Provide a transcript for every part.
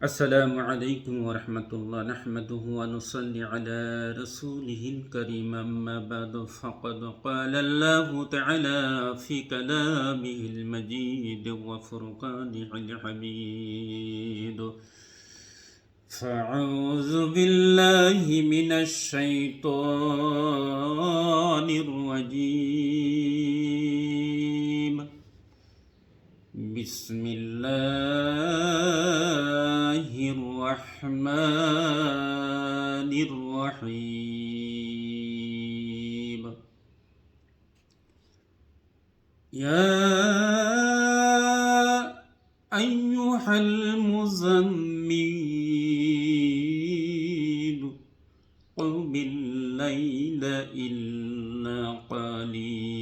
السلام عليكم ورحمة الله. نحمده ونصلي على رسوله الكريم. أما بعد فقد قال الله تعالى في كلامه المجيد وفرقانه الحميد. فأعوذ بالله من الشيطان الرجيم. بسم الله الرحمن الرحيم. يا أيها المزمل قم الليل إلا قليل.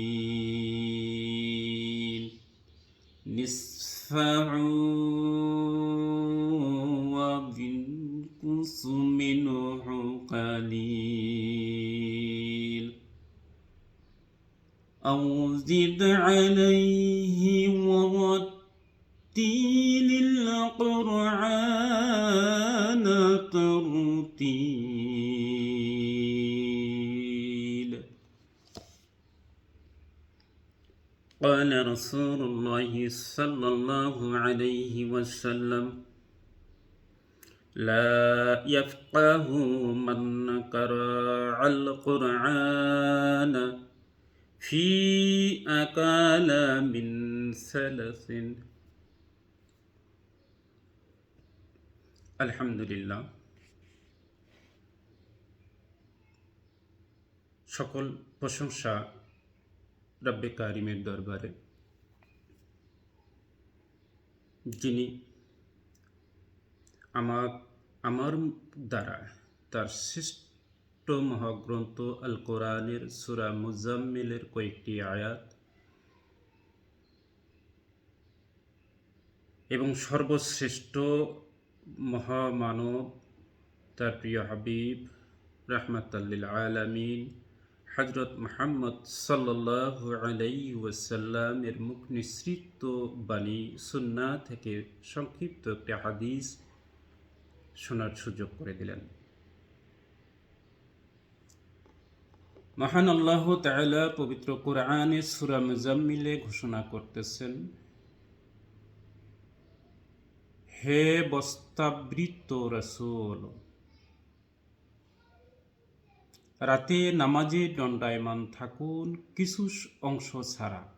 نصفه أو زد عليه ورتل القرآن ترتيل. قال رسول الله صلى الله عليه وسلم لا يفقه من قرأ القرآن ফি আকালা মিন সালাসিন। আলহামদুলিল্লাহ। সকল প্রশংসা রব্বে কারিমের দরবারে, যিনি আমার আমার দ্বারা তার শ্রেষ্ঠ মহাগ্রন্থ আল কোরআনের সুরা মুজাম্মিলের কয়েকটি আয়াত এবং সর্বশ্রেষ্ঠ মহামানব তার প্রিয় হাবিব রহমতাল্লিল আলামিন হজরত মোহাম্মদ ওয়াসাল্লামের মুখ নিঃসৃত বাণী সুন্না থেকে সংক্ষিপ্ত একটি হাদিস শোনার সুযোগ করে দিলেন। মহান আল্লাহ তাআলা পবিত্র কোরআনে সুরা মুজাম্মিলে ঘোষণা করতেছেন, হে বস্তাবৃত রসুল, রাতে নামাজে দণ্ডায়মান থাকুন কিছু অংশ ছাড়া।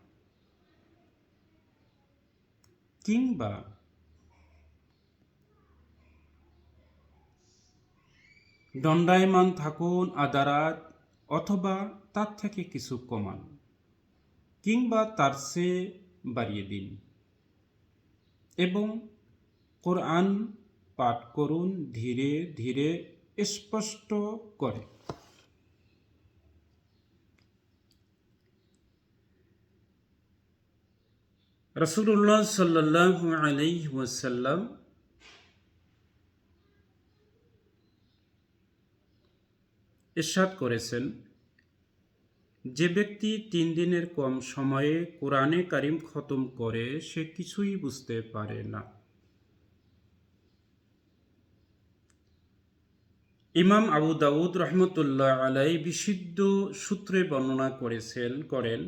কিংবা দণ্ডায়মান থাকুন আদারাত অথবা তার থেকে কিছু কমান, কিংবা তার চেয়ে বাড়িয়ে দিন। এবং কোরআন পাঠ করুন ধীরে ধীরে স্পষ্ট করে। রসুল্লাহ সাল্লাহ আলাই ওয়াসাল্লাম ইরশাদ করেছেন, যে ব্যক্তি তিন দিনের কম সময়ে কোরআনে কারিম খতম করে, সে কিছুই বুঝতে পারে না। ইমাম আবু দাউদ রহমতুল্লাহ আলাই বিশুদ্ধ সূত্রে বর্ণনা করেছেন, করেন,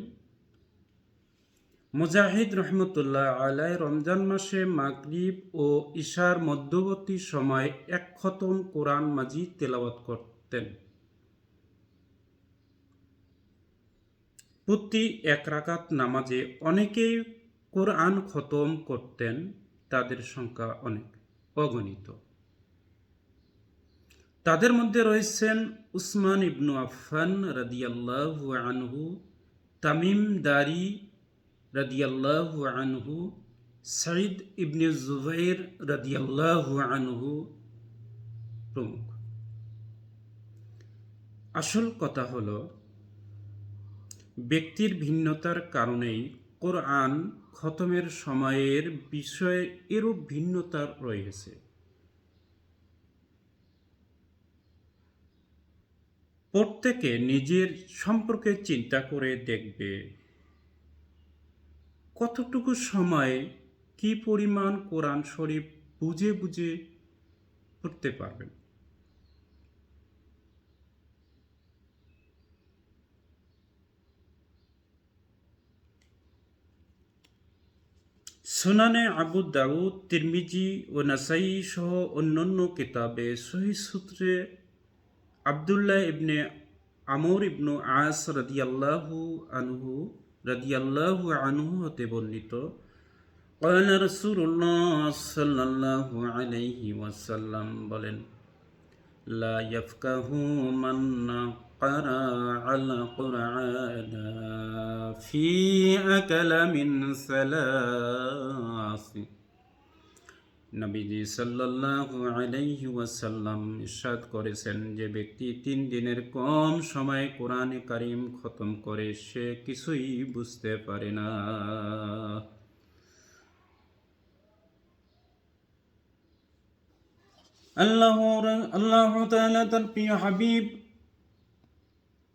মুজাহিদ রহমতুল্লাহ আলাই রমজান মাসে মাগরিব ও ঈশার মধ্যবর্তী সময় এক খতম কোরআন মাজিদ তেলাওয়াত করতেন। প্রতি এক রাকাত নামাজে অনেকেই কোরআন খতম করতেন, তাদের সংখ্যা অনেক অগণিত। তাদের মধ্যে রয়েছেন উসমান ইবনু আফান রাদিয়াল্লাহু আনহু, তামিম দারি রাদিয়াল্লাহু আনহু সাইদ ইবনে জুবাইর রাদিয়াল্লাহু আনহু প্রমুখ। আসল কথা হলো ব্যক্তির ভিন্নতার কারণেই কোরআন খতমের সময়ের বিষয়ে এরূপ ভিন্নতা রয়েছে। প্রত্যেকে নিজের সম্পর্কে চিন্তা করে দেখবে কতটুকু সময়ে কি পরিমাণ কোরআন শরীফ বুঝে বুঝে পড়তে পারবেন। সুনানে আবু দাউদ তিরমিজি ও নাসাই সহ অন্যান্য কিতাবে সহি সূত্রে আবদুল্লাহ ইবনে আমর ইবনু আস রাদিয়াল্লাহু আনহু রাদিয়াল্লাহু আনহু হতে বর্ণিত قال رسول الله صلى الله عليه وسلم বলেন لا يفقه من قرأ على قرآن في أكل من ثلاث নবীজি সাল্লাল্লাহু আলাইহি ওয়াসাল্লাম ইরশাদ করেছেন যে ব্যক্তি তিন দিনের কম সময়ে কোরআনে কারিম খতম করে সে কিছুই বুঝতে পারে না আল্লাহ আল্লাহ তাআলা তার প্রিয় হাবিব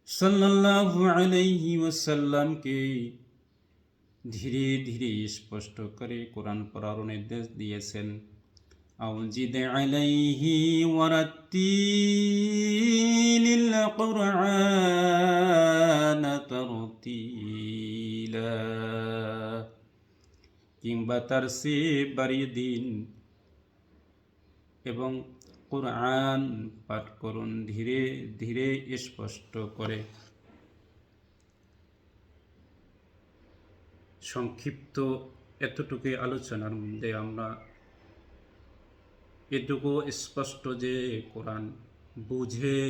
সাল্লাল্লাহু আলাইহি ওয়াসাল্লামকে ধীরে ধীরে স্পষ্ট করে কোরআন পড়ার নির্দেশ দিয়েছেন أوجد عليه ورتيل القرآن ترتيلا কিংবা তার সে বাড়িয়ে দিন এবং কোরআন পাঠ করুন, ধীরে ধীরে স্পষ্ট করে। সংক্ষিপ্ত এতটুকু আলোচনার মধ্যে আমরা এটুকু স্পষ্ট যে কোরআন বুঝে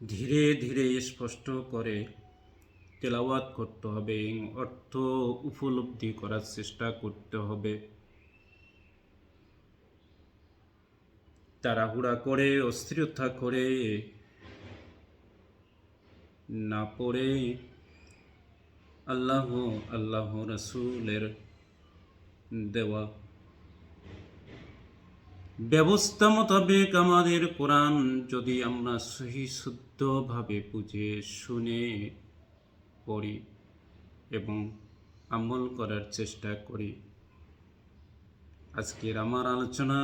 ধীরে ধীরে স্পষ্ট করে তেলাওয়াত করতে হবে অর্থ উপলব্ধি করার চেষ্টা করতে হবে। তাড়াহুড়া করে, অস্থিরতা করে, না পড়ে আল্লাহ আল্লাহ রসুলের দেওয়া ব্যবস্থা মোতাবেক আমাদের কোরআন যদি আমরা সহি শুদ্ধভাবে বুঝে, শুনে পড়ি এবং আমল করার চেষ্টা করি। আজকের আমার আলোচনা